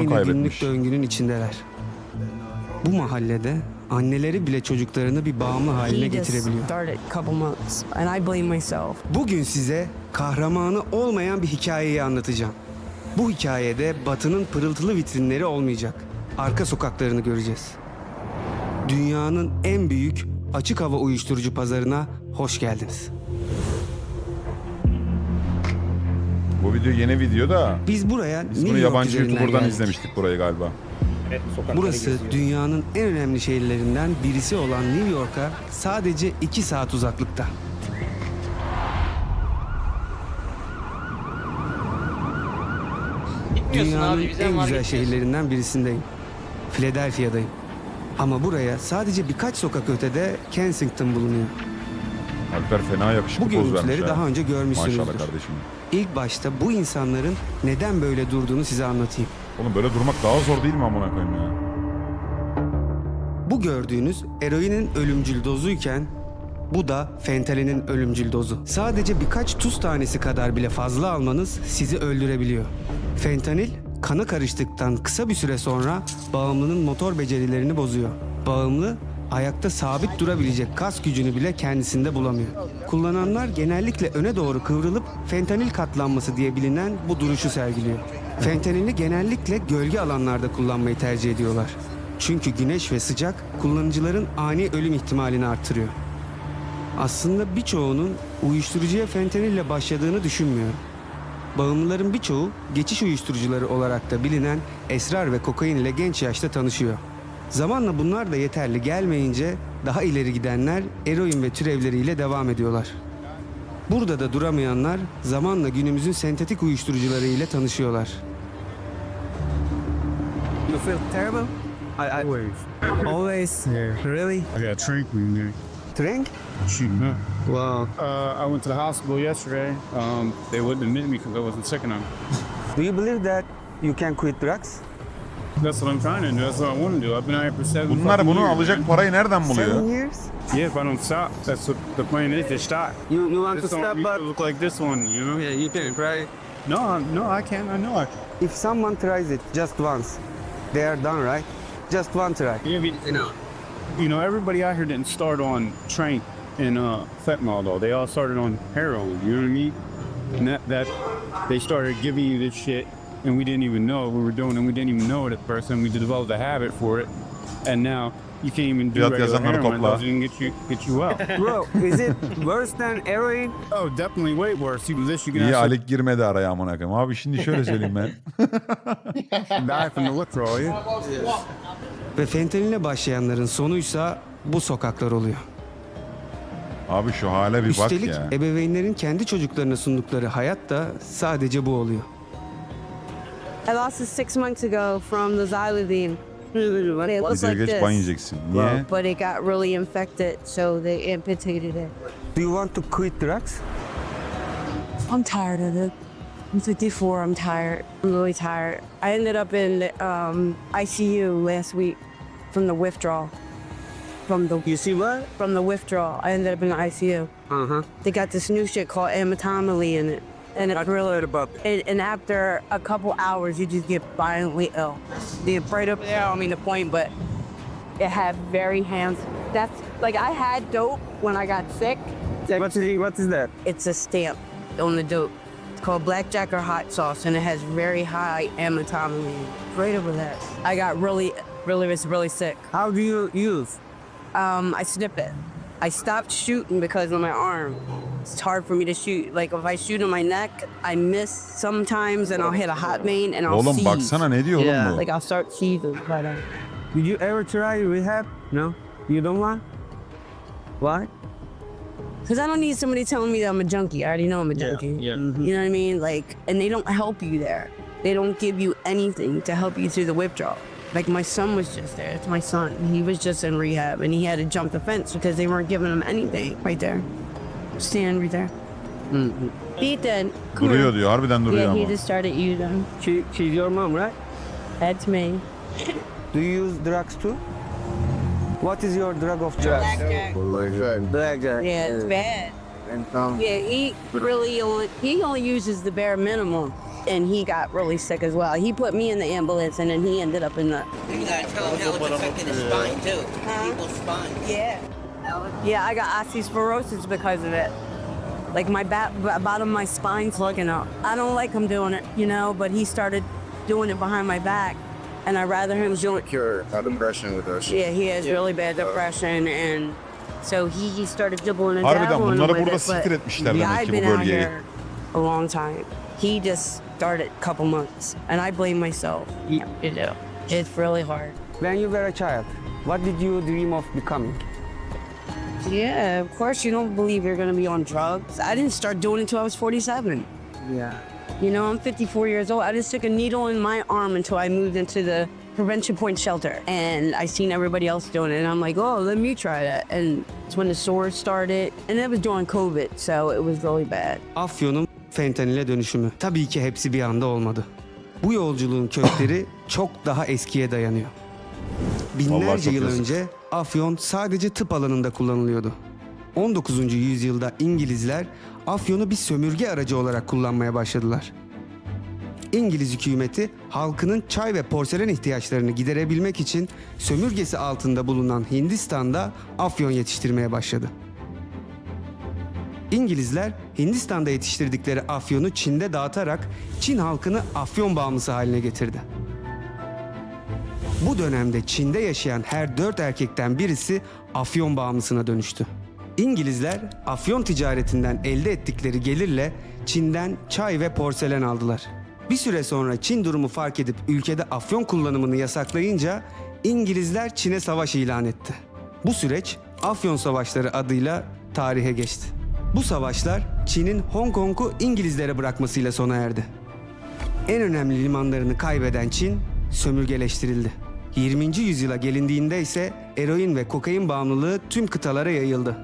Aynı günlük kaybetmiş. döngünün içindeler. Bu mahallede anneleri bile çocuklarını bir bağımlı haline He just getirebiliyor. started a couple months, and I blame myself. Bugün size kahramanı olmayan bir hikayeyi anlatacağım. Bu hikayede Batı'nın pırıltılı vitrinleri olmayacak. Arka sokaklarını göreceğiz. Dünyanın en büyük açık hava uyuşturucu pazarına hoş geldiniz. Bu video yeni video da Biz buraya biz New bunu York yabancı üzerinden YouTuber'dan geldik. izlemiştik burayı galiba. Evet, sokakları Burası geziyor. dünyanın en önemli şehirlerinden birisi olan New York'a sadece 2 saat uzaklıkta. Gitmiyorsun Dünyanın abi bize en var güzel gitmiyorsun. şehirlerinden birisindeyim. Philadelphia'dayım. Ama buraya sadece birkaç sokak ötede Kensington bulunuyor. Alper fena yakışıklı Bu poz vermiş görüntüleri ha. daha önce görmüşsünüzdür. Maşallah kardeşim. İlk başta bu insanların neden böyle durduğunu size anlatayım. Oğlum böyle durmak daha zor değil mi amına koyayım ya? Bu gördüğünüz eroinin ölümcül dozuyken bu da fentanilin ölümcül dozu. Sadece birkaç tuz tanesi kadar bile fazla almanız sizi öldürebiliyor. Fentanil kana karıştıktan kısa bir süre sonra bağımlının motor becerilerini bozuyor. Bağımlı ayakta sabit durabilecek kas gücünü bile kendisinde bulamıyor. Kullananlar genellikle öne doğru kıvrılıp fentanil katlanması diye bilinen bu duruşu sergiliyor. Fentanili genellikle gölge alanlarda kullanmayı tercih ediyorlar. Çünkü güneş ve sıcak kullanıcıların ani ölüm ihtimalini artırıyor. Aslında birçoğunun uyuşturucuya fentanille başladığını düşünmüyorum. Bağımlıların birçoğu geçiş uyuşturucuları olarak da bilinen esrar ve kokain ile genç yaşta tanışıyor. Zamanla bunlar da yeterli gelmeyince daha ileri gidenler eroin ve türevleriyle devam ediyorlar. Burada da duramayanlar zamanla günümüzün sentetik uyuşturucuları ile tanışıyorlar. You feel terrible? I, Always. always Yeah. really I got you drink? shooting up. Wow. Uh, I went to the hospital yesterday. Um, they wouldn't admit me because I wasn't sick enough. Do you believe that you can quit drugs? That's what I'm trying to do. That's what I want to do. I've been out here for seven Bunlar fucking bunu years, alacak man. parayı nereden Seven buluyor? years? Yeah, if I don't stop, that's what the plan is to stop. You you want This to don't stop, need but to look like this one, you know? yeah, you can try. No, I- no, I can't. I know I can. If someone tries it just once, they are done, right? Just one try. Yeah, but, you know, you know, everybody out here didn't start on trank and uh, fentanyl though. They all started on heroin. You know what I mean? And that, that they started giving you this shit, and we didn't even know what we were doing, and we didn't even know it at first, and we developed a habit for it, and now you can't even do Fiyat regular yazanları heroin. topla. Those didn't get you get you out. Bro, is it worse than heroin? oh, definitely way worse. You this you can actually Alik girmedi araya amına koyayım? Abi şimdi şöyle söyleyeyim ben. die from the withdrawal. Yeah. Ve fentanile başlayanların sonuysa bu sokaklar oluyor. Abi şu hale bir bak Üstelik ya. ebeveynlerin kendi çocuklarına sundukları hayat da sadece bu oluyor. I lost it six months ago from the xylazine. It looks Videoya like geç ban this, yiyeceksin. Niye? but it got really infected, so they amputated it. Do you want to quit drugs? I'm tired of it. I'm 54. I'm tired. I'm really tired. I ended up in um, ICU last week from the withdrawal. From the You see what? from the withdrawal, I ended up in the ICU. Uh-huh. They got this new shit called amitriptyline in it, and it really about and, and after a couple hours, you just get violently ill. The right up there, I don't mean to point, but it had very hands. That's like I had dope when I got sick. What is, what is that? It's a stamp on the dope. It's called blackjack or hot sauce, and it has very high amitriptyline. Right over that. I got really, really, was really sick. How do you use? Um, I snip it. I stopped shooting because of my arm. It's hard for me to shoot. Like if I shoot on my neck, I miss sometimes, and I'll hit a hot vein, and I'll Oğlum seize. baksana ne diyor Yeah. oğlum bu? Like I'll start seizing. But uh, Did you ever try rehab? No? You don't want? Why? Because I don't need somebody telling me that I'm a junkie. I already know I'm a junkie. yeah. You know what I mean? Like, and they don't help you there. They don't give you anything to help you through the withdrawal. Like my son was just there. It's my son. He was just in rehab, and he had to jump the fence because they weren't giving him anything. Right there, stand right there. Ethan, come Duruyor here. diyor. Harbiden duruyor Yeah, he ama. just started using. She, she's your mom, right? That's me. Do you use drugs too? What is your drug of choice? Blackjack. Yeah, it's bad. Yeah, he really only he only uses the bare minimum. And he got really sick as well. He put me in the ambulance, and then he ended up in the. You gotta tell him how it's affecting his spine too. Huh? People's spine. Yeah. Yeah, I got osteoporosis because of it. Like my back, bottom of my spine's looking up. I don't like him doing it, you know, but he started doing it behind my back, and I rather him do it. cure uh, depression with us. Yeah, he has really bad depression, and so he started dibbling and Harbiden dabbling bunları with burada it. but siktir etmişler yeah, demek I've ki been bu out bölgeyi. here a long time. He just started a couple months, and I blame myself. You know, it's really hard. When you were a child, what did you dream of becoming? Yeah, of course you don't believe you're gonna be on drugs. I didn't start doing it until I was 47. Yeah. You know, I'm 54 years old. I just took a needle in my arm until I moved into the Prevention Point shelter. And I seen everybody else doing it. And I'm like, oh, let me try that. And it's when the sores started. And that was during COVID, so it was really bad. Afyon'un fentanile dönüşümü. Tabii ki hepsi bir anda olmadı. Bu yolculuğun kökleri çok daha eskiye dayanıyor. Binlerce yıl eski. önce afyon sadece tıp alanında kullanılıyordu. 19. yüzyılda İngilizler afyonu bir sömürge aracı olarak kullanmaya başladılar. İngiliz hükümeti halkının çay ve porselen ihtiyaçlarını giderebilmek için sömürgesi altında bulunan Hindistan'da afyon yetiştirmeye başladı. İngilizler Hindistan'da yetiştirdikleri afyonu Çin'de dağıtarak Çin halkını afyon bağımlısı haline getirdi. Bu dönemde Çin'de yaşayan her dört erkekten birisi afyon bağımlısına dönüştü. İngilizler afyon ticaretinden elde ettikleri gelirle Çin'den çay ve porselen aldılar. Bir süre sonra Çin durumu fark edip ülkede afyon kullanımını yasaklayınca İngilizler Çin'e savaş ilan etti. Bu süreç Afyon Savaşları adıyla tarihe geçti. Bu savaşlar Çin'in Hong Kong'u İngilizlere bırakmasıyla sona erdi. En önemli limanlarını kaybeden Çin sömürgeleştirildi. 20. yüzyıla gelindiğinde ise eroin ve kokain bağımlılığı tüm kıtalara yayıldı.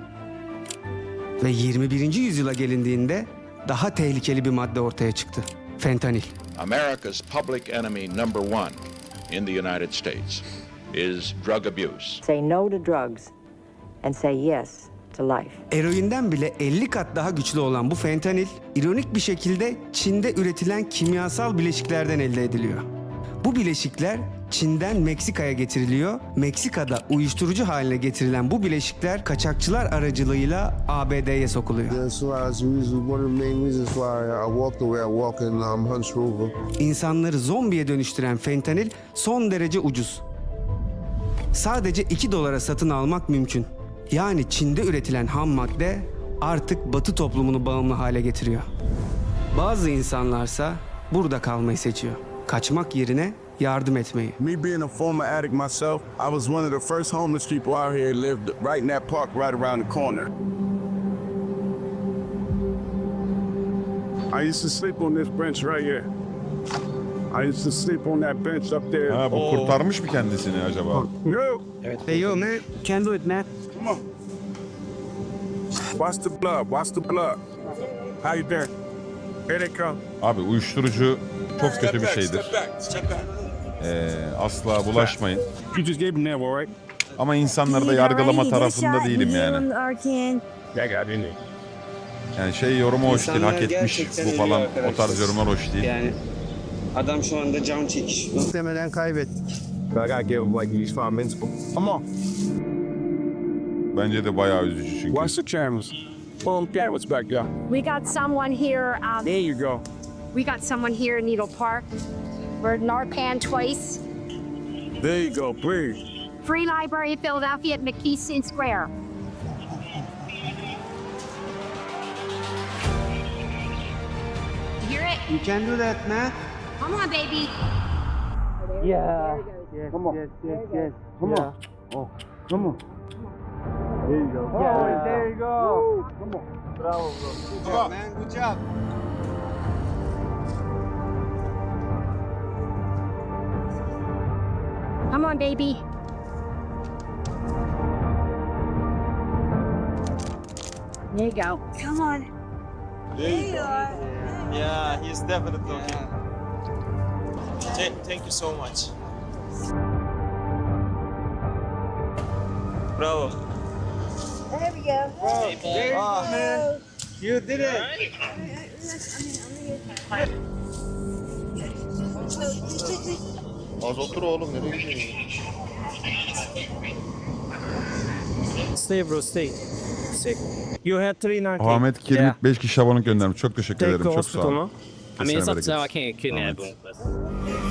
Ve 21. yüzyıla gelindiğinde daha tehlikeli bir madde ortaya çıktı. Fentanil. America's public enemy number one in the United States is drug abuse. Say no to drugs and say yes. Eroinden bile 50 kat daha güçlü olan bu fentanil, ironik bir şekilde Çin'de üretilen kimyasal bileşiklerden elde ediliyor. Bu bileşikler Çin'den Meksika'ya getiriliyor. Meksika'da uyuşturucu haline getirilen bu bileşikler kaçakçılar aracılığıyla ABD'ye sokuluyor. Um. İnsanları zombiye dönüştüren fentanil son derece ucuz. Sadece 2 dolara satın almak mümkün. Yani Çin'de üretilen ham madde artık Batı toplumunu bağımlı hale getiriyor. Bazı insanlarsa burada kalmayı seçiyor. Kaçmak yerine yardım etmeyi. Me being a former addict myself, I was one of the first homeless people out here lived right in that park right around the corner. I used to sleep on this bench right here. I used to sleep on that bench up there. Ha, bu kurtarmış mı kendisini acaba? No, Hey yo man, can do it man. come on. Watch the blood. Watch the blood. How you doing? Here they come. Abi uyuşturucu çok kötü bir şeydir. Ee, asla bulaşmayın. You just gave him that right? Ama insanları da yargılama tarafında değilim yani. That got in there. Yani şey yorumu hoş değil, hak etmiş bu falan o tarz yorumlar hoş değil. Yani adam şu anda can çekişiyor. Muhtemelen kaybettik. I gotta give him like these five minutes. Come on. Bence de bayağı üzücü çünkü. Watch the cameras. Boom, cameras back there. We got someone here. Um, There you go. we got someone here in Needle Park. We're Narcan twice. There you go. Breathe. Free Library of Philadelphia at McKeeston Square. You hear it? You can do that man. Come on, baby. Oh, yeah. Yes, come on. Yes, yes, yes. Come on. Oh, come on. There you go. Oh, there you go. Woo. Come on. Bravo, bro. Good come job, on. man. Good job. Come on, baby. There you go. Come on. There, there you, you are. Yeah, he's definitely yeah. talking. Thank you so much. Bravo. There we go. Ah, You did it. Az otur oğlum nereye gidiyorsun? Stay bro stay. Sick. You had three narcotics. Ahmet Kirin 5 kişi aboneluk göndermiş. Çok teşekkür Take ederim. Çok sağ hospital, olun. no? I mean, it's up to them. I can't kidnap him. but-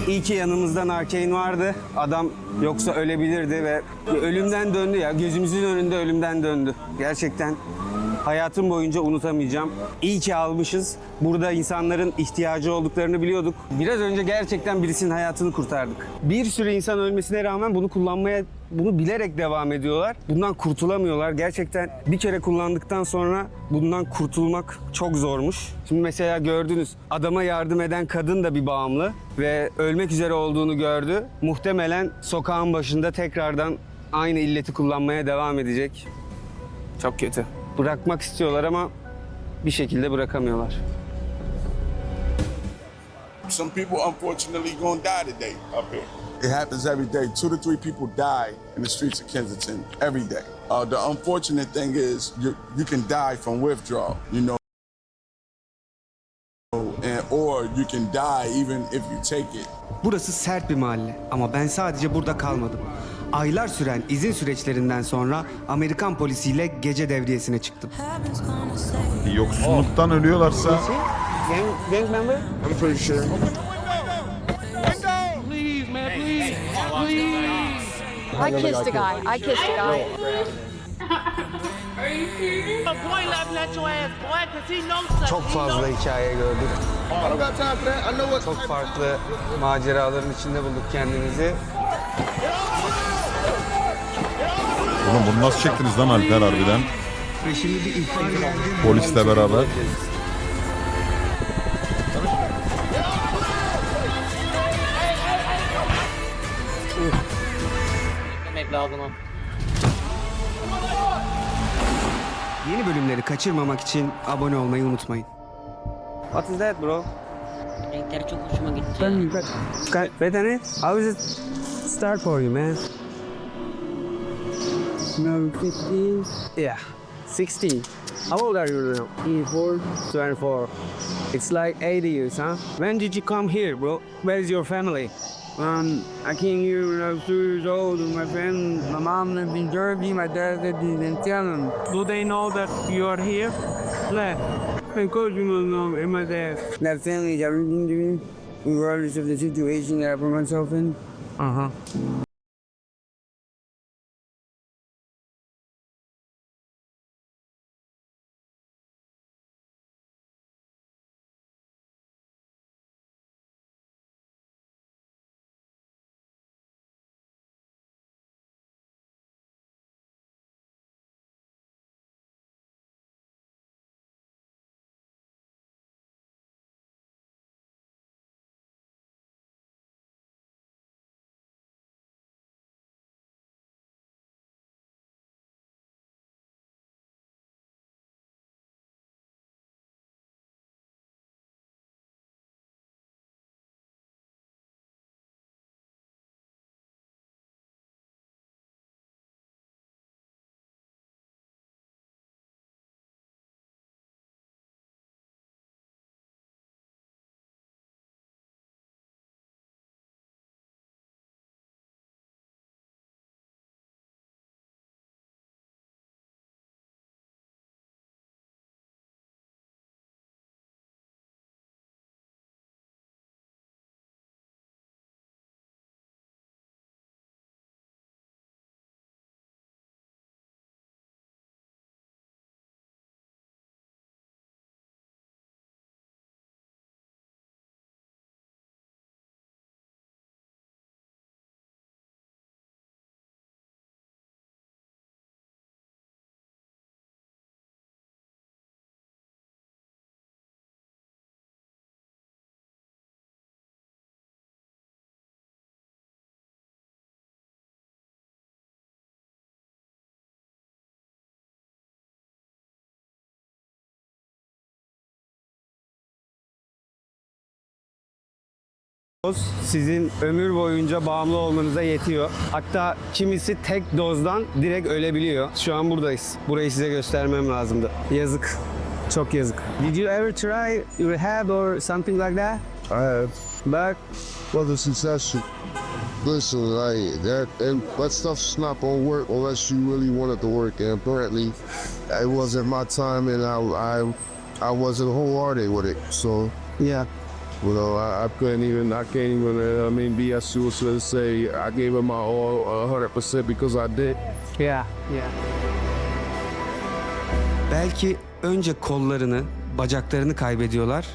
İyi ki yanımızda Narkane vardı. Adam yoksa ölebilirdi ve ölümden döndü ya. Gözümüzün önünde ölümden döndü. Gerçekten hayatım boyunca unutamayacağım. İyi ki almışız. Burada insanların ihtiyacı olduklarını biliyorduk. Biraz önce gerçekten birisinin hayatını kurtardık. Bir sürü insan ölmesine rağmen bunu kullanmaya, bunu bilerek devam ediyorlar. Bundan kurtulamıyorlar. Gerçekten bir kere kullandıktan sonra bundan kurtulmak çok zormuş. Şimdi mesela gördünüz adama yardım eden kadın da bir bağımlı ve ölmek üzere olduğunu gördü. Muhtemelen sokağın başında tekrardan aynı illeti kullanmaya devam edecek. Çok kötü. Bırakmak istiyorlar ama bir şekilde bırakamıyorlar. Some people unfortunately gonna die today up here. It happens every day. Two to three people die in the streets of Kensington every day. Uh, the unfortunate thing is you, you can die from withdrawal, you know, and, or you can die even if you take it. Burası sert bir mahalle ama ben sadece burada kalmadım. Aylar süren izin süreçlerinden sonra Amerikan polisiyle gece devriyesine çıktım. Yoksulluktan ölüyorlarsa Gang, gang member? I'm pretty sure. I kissed a guy. I kissed a guy. Çok fazla hikaye gördük. Çok farklı maceraların içinde bulduk kendimizi. Oğlum bunu nasıl çektiniz lan Alper harbiden? Polisle beraber. O. Yeni bölümleri kaçırmamak için abone olmayı unutmayın. What is that bro? Renkleri çok hoşuma gitti. Ben ben Bethany, how is it start for you man? No, 15. Yeah, 16. How old are you now? 24. 24. It's like 80 years, huh? When did you come here, bro? Where is your family? Um, I came here when I was two years old with my friend. My mom lived in Derby, my dad lived in Indiana. Do they know that you are here? Yeah. Of course you must know, and my dad. That family is everything to me, regardless of the situation that I put myself in. Uh-huh. Sizin ömür boyunca bağımlı olmanıza yetiyor. Hatta kimisi tek dozdan direkt ölebiliyor. Şu an buradayız. Burayı size göstermem lazımdı. Yazık. Çok yazık. Did you ever try rehab or something like that? I have. But for the succession. Listen, like that, and that stuff's not gonna work unless you really want it to work. And apparently, it wasn't my time, and I, I, I wasn't wholehearted with it. So yeah, you know, I, I couldn't even, I can't even, uh, I mean, be a suicide to say I gave it my all, hundred percent because I did. Yeah, yeah. Belki önce kollarını, bacaklarını kaybediyorlar,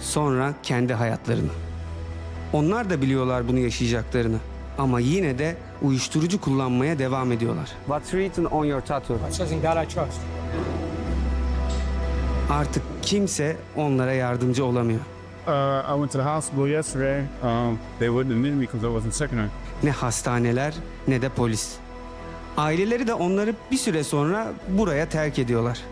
sonra kendi hayatlarını. Onlar da biliyorlar bunu yaşayacaklarını ama yine de uyuşturucu kullanmaya devam ediyorlar. What's written on your tattoo? It says in God I trust. Artık kimse onlara yardımcı olamıyor. Uh, I went to the hospital yesterday. Um, they wouldn't admit me because I wasn't secular. Ne hastaneler ne de polis. Aileleri de onları bir süre sonra buraya terk ediyorlar.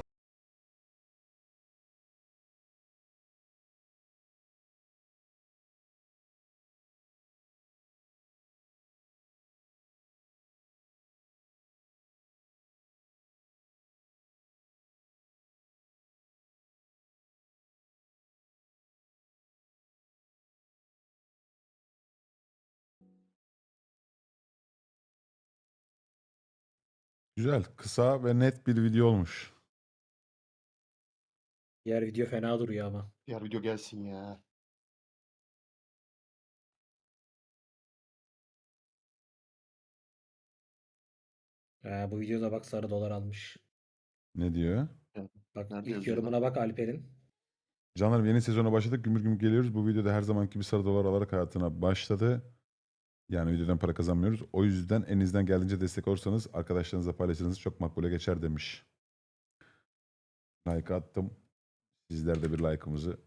Güzel, kısa ve net bir video olmuş. Diğer video fena duruyor ama. Diğer video gelsin ya. Ee, bu videoda bak sarı dolar almış. Ne diyor? Bak Nerede ilk yazıyor yorumuna bak Alper'in. Canlarım yeni sezona başladık. Gümür gümür geliyoruz. Bu videoda her zamanki bir sarı dolar alarak hayatına başladı. Yani videodan para kazanmıyoruz. O yüzden elinizden geldiğince destek olursanız arkadaşlarınızla paylaşırsanız çok makbule geçer demiş. Like attım. Sizler de bir like'ımızı